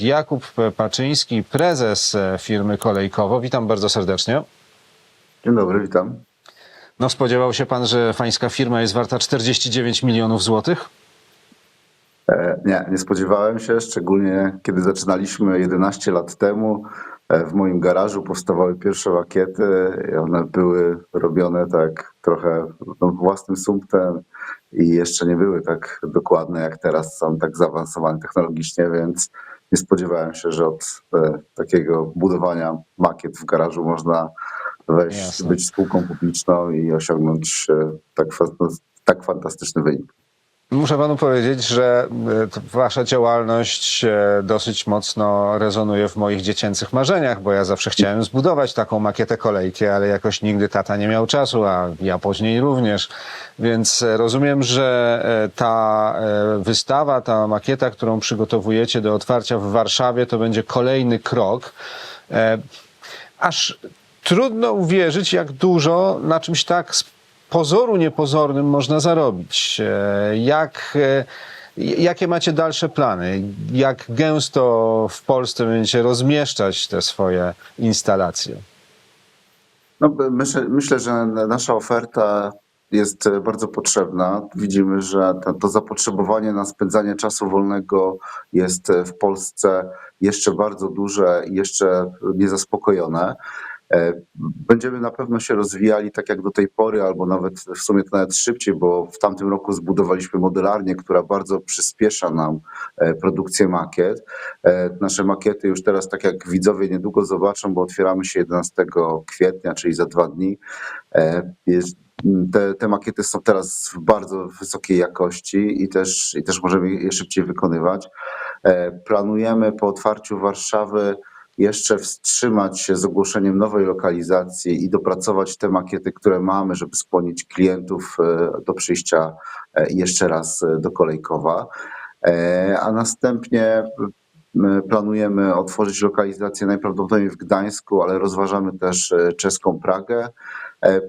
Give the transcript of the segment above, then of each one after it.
Jakub Paczyński, prezes e, firmy Kolejkowo. Witam bardzo serdecznie. Dzień dobry, witam. No spodziewał się pan, że pańska firma jest warta 49 milionów złotych? E, nie, nie spodziewałem się, szczególnie kiedy zaczynaliśmy 11 lat temu. E, w moim garażu powstawały pierwsze makiety i one były robione tak trochę no, własnym sumptem i jeszcze nie były tak dokładne jak teraz, są tak zaawansowane technologicznie, więc nie spodziewałem się, że od e, takiego budowania makiet w garażu można wejść, Jasne. być spółką publiczną i osiągnąć e, tak, tak fantastyczny wynik. Muszę panu powiedzieć, że e, wasza działalność e, dosyć mocno rezonuje w moich dziecięcych marzeniach, bo ja zawsze chciałem zbudować taką makietę kolejki, ale jakoś nigdy tata nie miał czasu, a ja później również. Więc e, rozumiem, że ta wystawa, ta makieta, którą przygotowujecie do otwarcia w Warszawie, to będzie kolejny krok. Aż trudno uwierzyć, jak dużo na czymś tak pozoru niepozornym można zarobić. E, Jak, e, jakie macie dalsze plany? Jak gęsto w Polsce będziecie rozmieszczać te swoje instalacje? No, myślę, myślę, że nasza oferta jest e, bardzo potrzebna. Widzimy, że to, zapotrzebowanie na spędzanie czasu wolnego jest w Polsce jeszcze bardzo duże i jeszcze niezaspokojone. E, Będziemy na pewno się rozwijali tak jak do tej pory, albo nawet w sumie to nawet szybciej, bo w tamtym roku zbudowaliśmy modelarnię, która bardzo przyspiesza nam e, produkcję makiet. E, Nasze makiety już teraz, tak jak widzowie niedługo zobaczą, bo otwieramy się 11 kwietnia, czyli za dwa dni. E, Te, te makiety są teraz w bardzo wysokiej jakości i też, i też możemy je szybciej wykonywać. E, Planujemy po otwarciu Warszawy jeszcze wstrzymać się z ogłoszeniem nowej lokalizacji i dopracować te makiety, które mamy, żeby skłonić klientów e, do przyjścia e, jeszcze raz e, do Kolejkowa. A następnie My planujemy otworzyć lokalizację najprawdopodobniej w Gdańsku, ale rozważamy też czeską Pragę.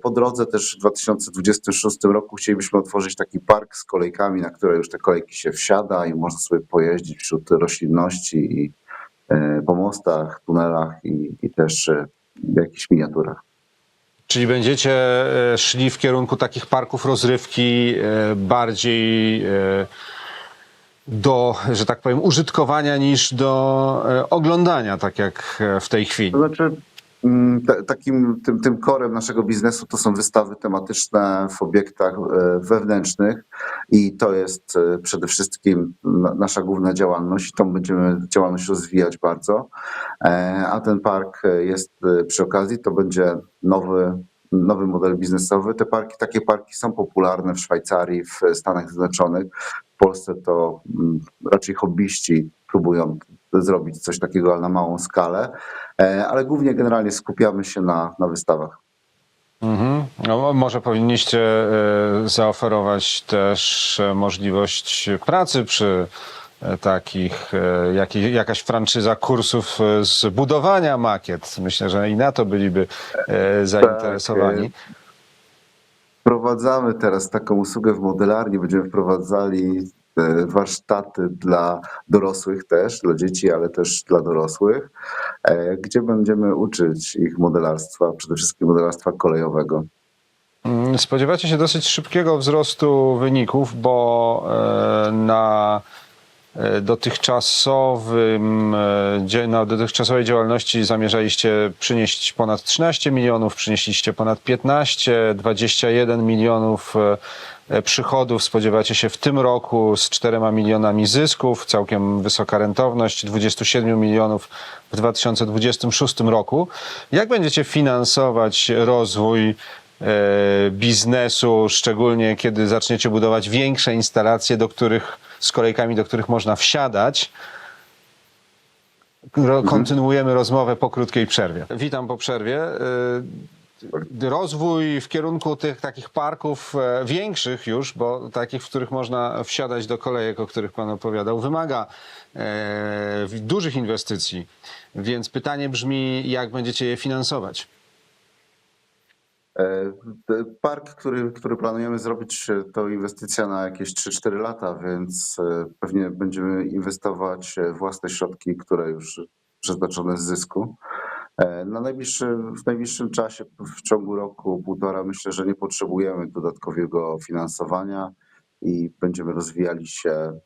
Po drodze też w 2026 roku chcielibyśmy otworzyć taki park z kolejkami, na które już te kolejki się wsiada i można sobie pojeździć wśród roślinności i po mostach, tunelach i, i też e, w jakichś miniaturach. Czyli będziecie e, szli w kierunku takich parków rozrywki e, bardziej e, do, że tak powiem, użytkowania niż do e, oglądania, tak jak e, w tej chwili. To znaczy, mm, takim tym, tym korem naszego biznesu to są wystawy tematyczne w obiektach e, wewnętrznych i to jest e, przede wszystkim na- nasza główna działalność tą będziemy działalność rozwijać bardzo. E, A ten park e, jest przy okazji, to będzie nowy, nowy model biznesowy. Te parki, takie parki są popularne w Szwajcarii, w Stanach Zjednoczonych. W Polsce to mm, raczej hobbyści próbują zrobić coś takiego ale na małą skalę, ale głównie generalnie skupiamy się na, na wystawach. Mhm. No, może powinniście e, zaoferować też e, możliwość pracy przy e, takich, jakiej, jakaś franczyza kursów z budowania makiet. Myślę, że i na to byliby zainteresowani. Wprowadzamy teraz taką usługę w modelarni, będziemy wprowadzali warsztaty dla dorosłych też, dla dzieci, ale też dla dorosłych, gdzie będziemy uczyć ich modelarstwa, przede wszystkim modelarstwa kolejowego. Mm, Spodziewacie się dosyć szybkiego wzrostu wyników, bo e, na e, dotychczasowym, e, na dotychczasowej działalności zamierzaliście przynieść ponad 13 milionów, przynieśliście ponad 15, 21 milionów e, e, przychodów. Spodziewacie się w tym roku z 4 milionami zysków, całkiem wysoka rentowność, 27 milionów w 2026 roku. Jak będziecie finansować rozwój e, biznesu, szczególnie kiedy zaczniecie budować większe instalacje, do których z kolejkami, do których można wsiadać. Ro, kontynuujemy rozmowę po krótkiej przerwie. Witam po przerwie. E, Rozwój w kierunku tych takich parków e, większych już, bo takich, w których można wsiadać do kolejek, o których Pan opowiadał, wymaga e, dużych inwestycji. Więc pytanie brzmi, jak będziecie je finansować? E, Park, który, który planujemy zrobić, e, to inwestycja na jakieś 3-4 lata, więc e, pewnie będziemy inwestować e, własne środki, które już przeznaczone z zysku. E, Na w najbliższym czasie, w ciągu roku, półtora, myślę, że nie potrzebujemy dodatkowego finansowania i będziemy rozwijali się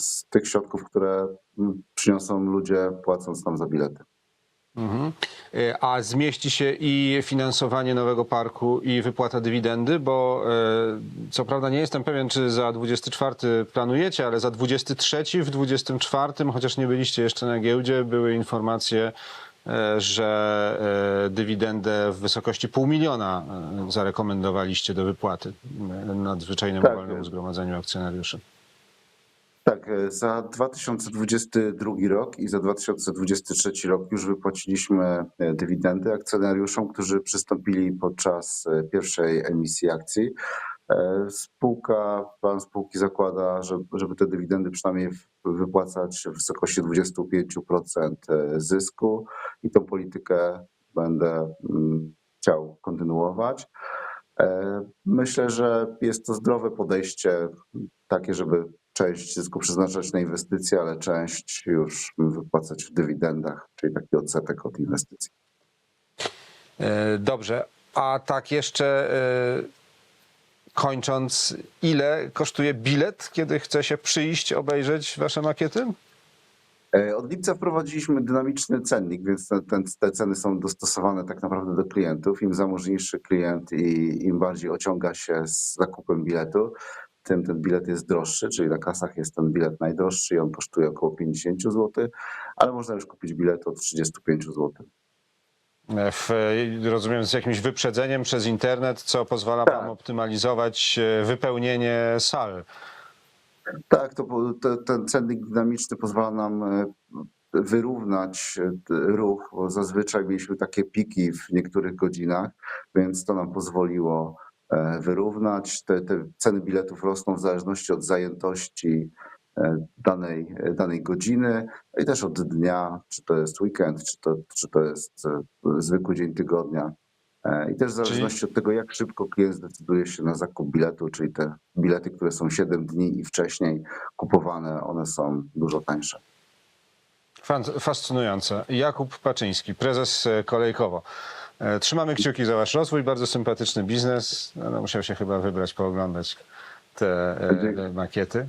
z tych środków, które mm, przyniosą ludzie, płacąc nam za bilety. Mhm. E, A zmieści się i finansowanie nowego parku, i wypłata dywidendy, bo e, co prawda nie jestem pewien, czy za 24 planujecie, ale za 23 w 24, chociaż nie byliście jeszcze na giełdzie, były informacje, e, że dywidendę w wysokości pół miliona zarekomendowaliście do wypłaty nadzwyczajnemu Tak. walnemu zgromadzeniu akcjonariuszy. Tak, e, za 2022 rok i za 2023 rok już wypłaciliśmy e, dywidendy akcjonariuszom, którzy przystąpili podczas e, pierwszej emisji akcji. Spółka, plan spółki zakłada, że- żeby te dywidendy przynajmniej wypłacać w wysokości 25% zysku i tą politykę będę mm, chciał kontynuować. Myślę, że jest to zdrowe podejście, takie, żeby część zysku przeznaczać na inwestycje, ale część już wypłacać w dywidendach, czyli taki odsetek od inwestycji. E, Dobrze, a tak jeszcze e, kończąc, ile kosztuje bilet, kiedy chce się przyjść, obejrzeć wasze makiety? E, Od lipca wprowadziliśmy dynamiczny cennik, więc te, te ceny są dostosowane tak naprawdę do klientów. Im zamożniejszy klient i im bardziej ociąga się z zakupem biletu, tym ten bilet jest droższy, czyli na kasach jest ten bilet najdroższy i on kosztuje około 50 zł, ale można już kupić bilet od 35 zł. W, rozumiem, z jakimś wyprzedzeniem przez internet, co pozwala Tak. wam optymalizować e, wypełnienie sal. Tak, to, te, ten cennik dynamiczny pozwala nam e, wyrównać e, ruch, bo zazwyczaj mieliśmy takie piki w niektórych godzinach, więc to nam pozwoliło wyrównać. Te, te ceny biletów rosną w zależności od zajętości e, danej, e, danej godziny no i też od dnia, czy to jest weekend, czy to, czy to jest e, zwykły dzień tygodnia. E, I też w zależności od tego, jak szybko klient zdecyduje się na zakup biletu, czyli te bilety, które są 7 dni i wcześniej kupowane, one są dużo tańsze. Fascynujące. Jakub Paczyński, prezes e, Kolejkowo. E, Trzymamy kciuki za wasz rozwój, bardzo sympatyczny biznes. No, no, musiał się chyba wybrać, pooglądać te e, Dziękuję. makiety.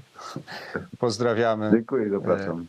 Pozdrawiamy. Dziękuję, zapraszam.